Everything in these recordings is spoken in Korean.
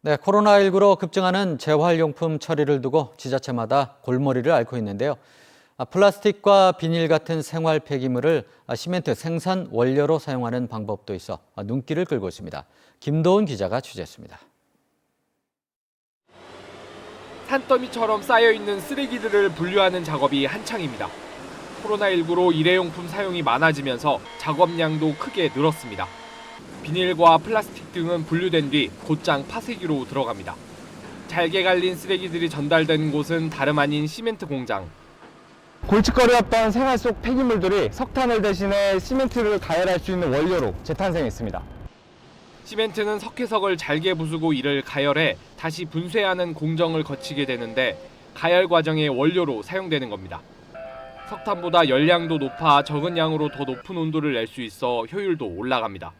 네, 코로나19로 급증하는 재활용품 처리를 두고 지자체마다 골머리를 앓고 있는데요. 아, 플라스틱과 비닐 같은 생활 폐기물을 아, 시멘트 생산 원료로 사용하는 방법도 있어 아, 눈길을 끌고 있습니다. 김도훈 기자가 취재했습니다. 산더미처럼 쌓여 있는 쓰레기들을 분류하는 작업이 한창입니다. 코로나19로 일회용품 사용이 많아지면서 작업량도 크게 늘었습니다. 비닐과 플라스틱 등은 분류된 뒤 곧장 파쇄기로 들어갑니다. 잘게 갈린 쓰레기들이 전달된 곳은 다름 아닌 시멘트 공장. 골칫거리였던 생활 속 폐기물들이 석탄을 대신해 시멘트를 가열할 수 있는 원료로 재탄생했습니다. 시멘트는 석회석을 잘게 부수고 이를 가열해 다시 분쇄하는 공정을 거치게 되는데 가열 과정의 원료로 사용되는 겁니다. 석탄보다 열량도 높아 적은 양으로 더 높은 온도를 낼 수 있어 효율도 올라갑니다.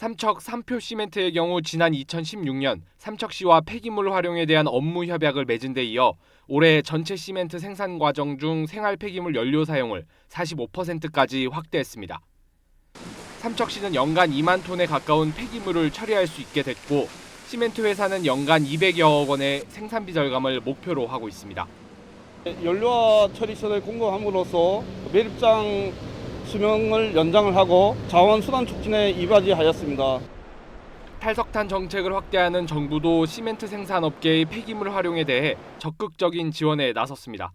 삼척 삼표 시멘트의 경우 지난 2016년 삼척시와 폐기물 활용에 대한 업무 협약을 맺은 데 이어 올해 전체 시멘트 생산 과정 중 생활 폐기물 연료 사용을 45%까지 확대했습니다. 삼척시는 연간 2만 톤에 가까운 폐기물을 처리할 수 있게 됐고 시멘트 회사는 연간 200여억 원의 생산비 절감을 목표로 하고 있습니다. 연료와 처리선을 공급함으로써 매립장 수명을 연장을 하고 자원 수단 촉진에 이바지하였습니다. 탈석탄 정책을 확대하는 정부도 시멘트 생산업계의 폐기물 활용에 대해 적극적인 지원에 나섰습니다.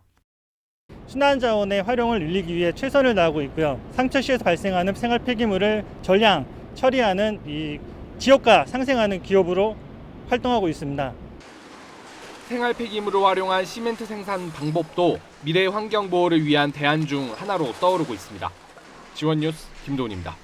순환자원의 활용을 늘리기 위해 최선을 다하고 있고요. 상처시에서 발생하는 생활 폐기물을 전량 처리하는 이 지역가 상생하는 기업으로 활동하고 있습니다. 생활 폐기물을 활용한 시멘트 생산 방법도 미래 환경 보호를 위한 대안 중 하나로 떠오르고 있습니다. 지원 뉴스 김도훈입니다.